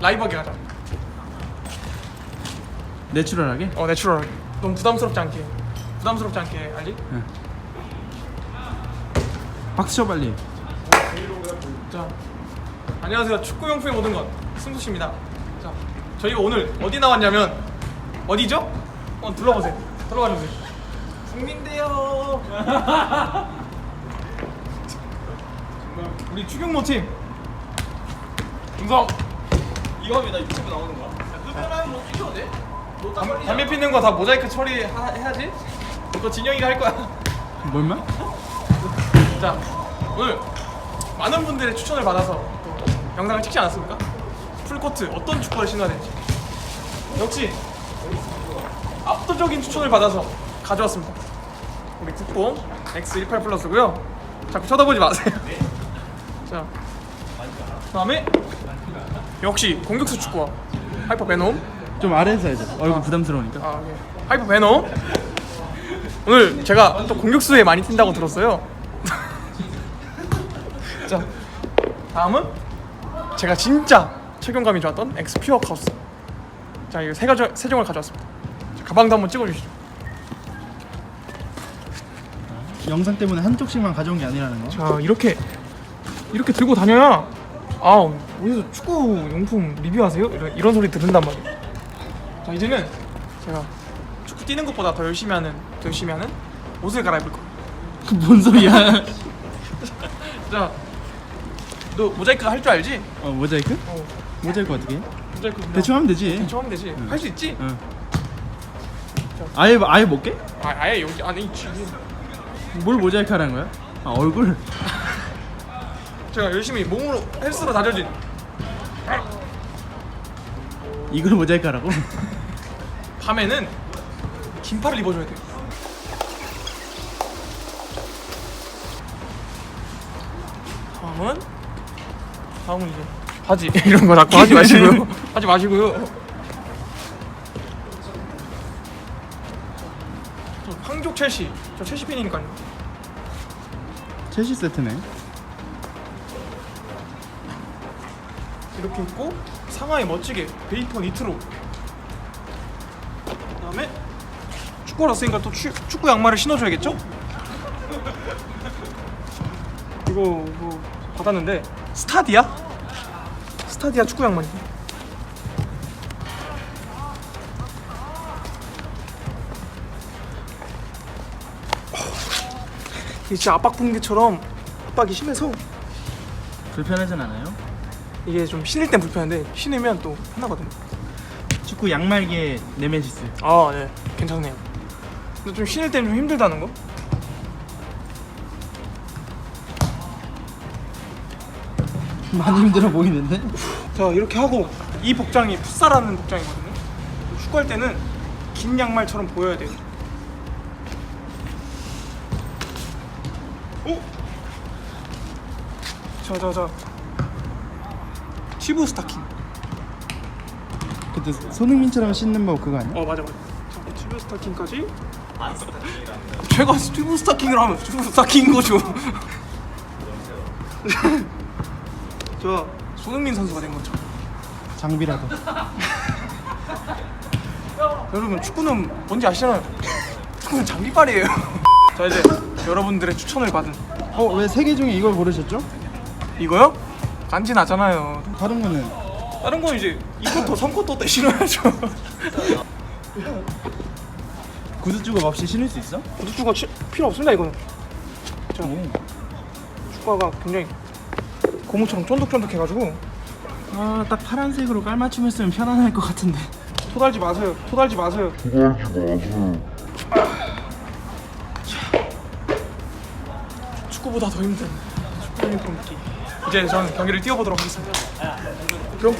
라이브하게 가자. 내추럴하게? 어 내추럴하게. 너무 부담스럽지 않게. 부담스럽지 않게 알지? 박수 쳐 빨리. 자, 안녕하세요. 축구 용품의 모든 것 승수 씨입니다. 자, 저희가 오늘 어디 나왔냐면 어디죠? 어 둘러보세요. 들어가 주세요. 국민대요. 우리 추경모 팀. 중성. 이거 왜나 유튜브 나오는 거야? 흡연하면 못 찍혀도 돼? 너딱 담- 걸리잖아. 담배 피는 거 다 모자이크 처리해야지. 그거 진영이가 할 거야. 뭔 말? 자, 오늘 많은 분들의 추천을 받아서 또 영상을 찍지 않았습니까? 풀코트 어떤 축구를 신어야 될지 역시 압도적인 추천을 받아서 가져왔습니다. 우리 국뽕 X18 플러스고요. 자꾸 쳐다보지 마세요. 자, 다음에 역시 공격수 축구화 하이퍼 베놈. 좀 아래에서 해줘. 얼굴 부담스러우니까. 아, 예. 하이퍼 베놈. 오늘 제가 또 공격수에 많이 튄다고 들었어요. 자, 다음은 제가 진짜 착용감이 좋았던 엑스 퓨어 카우스. 자, 이거 세 가지 세 종을 가져왔습니다. 자, 가방도 한번 찍어주시죠. 영상 때문에 한쪽씩만 가져온 게 아니라는 거. 자, 이렇게 이렇게 들고 다녀야 아 어디서 축구 용품 리뷰하세요? 이런, 이런 소리 들은단 말이에요. 자, 이제는 제가 축구 뛰는 것보다 더 열심히 하는 더 열심히 하는 옷을 갈아입을 거예요. 뭔 소리야? 자, 너 모자이크 할 줄 알지? 어 모자이크? 어, 모자이크 어떻게 해? 모자이크 그냥 대충 하면 되지. 대충 하면 되지. 할 수 있지? 응. 아예 아예 못 깨? 아, 아예 여기 안에 있지. 뭘 모자이크 하라는 거야? 아 얼굴. 제가 열심히 몸으로 헬스로 다져진 이걸 모자이크 하라고? 밤에는 긴팔을 입어줘야 돼요. 다음은 다음은 이제 바지 이런 거 자꾸 하지 마시고요. 하지 마시고요. 저 황족 첼시 저 첼시 팬이니까요. 첼시 세트네. 이렇게 입고 상하에 멋지게 베이퍼 니트로 그다음에 축구를 왔으니까 또 추, 축구 양말을 신어줘야겠죠? 이거 뭐 받았는데 스타디아? 스타디아 축구 양말이 이게 진짜 압박 붕대처럼 압박이 심해서 불편하진 않아요? 이게 좀 신을 땐 불편한데 신으면 또 편하거든요. 축구 양말계 네메시스. 아, 네. 괜찮네요. 근데 좀 신을 때는 좀 힘들다는 거? 많이 힘들어 보이는데? 자, 이렇게 하고 이 복장이 풋살하는 복장이거든요. 축구할 때는 긴 양말처럼 보여야 돼요. 오! 자, 자, 자. 치부 스타킹. 그때 손흥민처럼 신는 법 그거 아니야? 어, 맞아, 맞아. 자, 치부 스타킹까지. 제가 스티브 스타킹을 하면 스티브 스타킹인 거죠. 저 손흥민 선수가 된 거죠. 장비라도. 여러분 축구는 뭔지 아시잖아요. 축구는 장비빨이에요. 자 이제 여러분들의 추천을 받은 어왜 세 개 중에 이걸 고르셨죠? 이거요? 간지 나잖아요. 다른 거는 다른 건 이제 2쿼터, 3쿼터 때 신어야죠. 구두 주걱 없이 신을 수 있어? 치- 필요 없습니다 이거는. 자 축구가 굉장히 고무처럼 쫀득쫀득해가지고 아딱 파란색으로 깔맞춤 했으면 편안할 것 같은데. 토달지 마세요. 토달지 마세요. 축구보다 더 힘든 축구 유니폼 입기. 이제 저는 경기를 뛰어보도록 하겠습니다. 그럼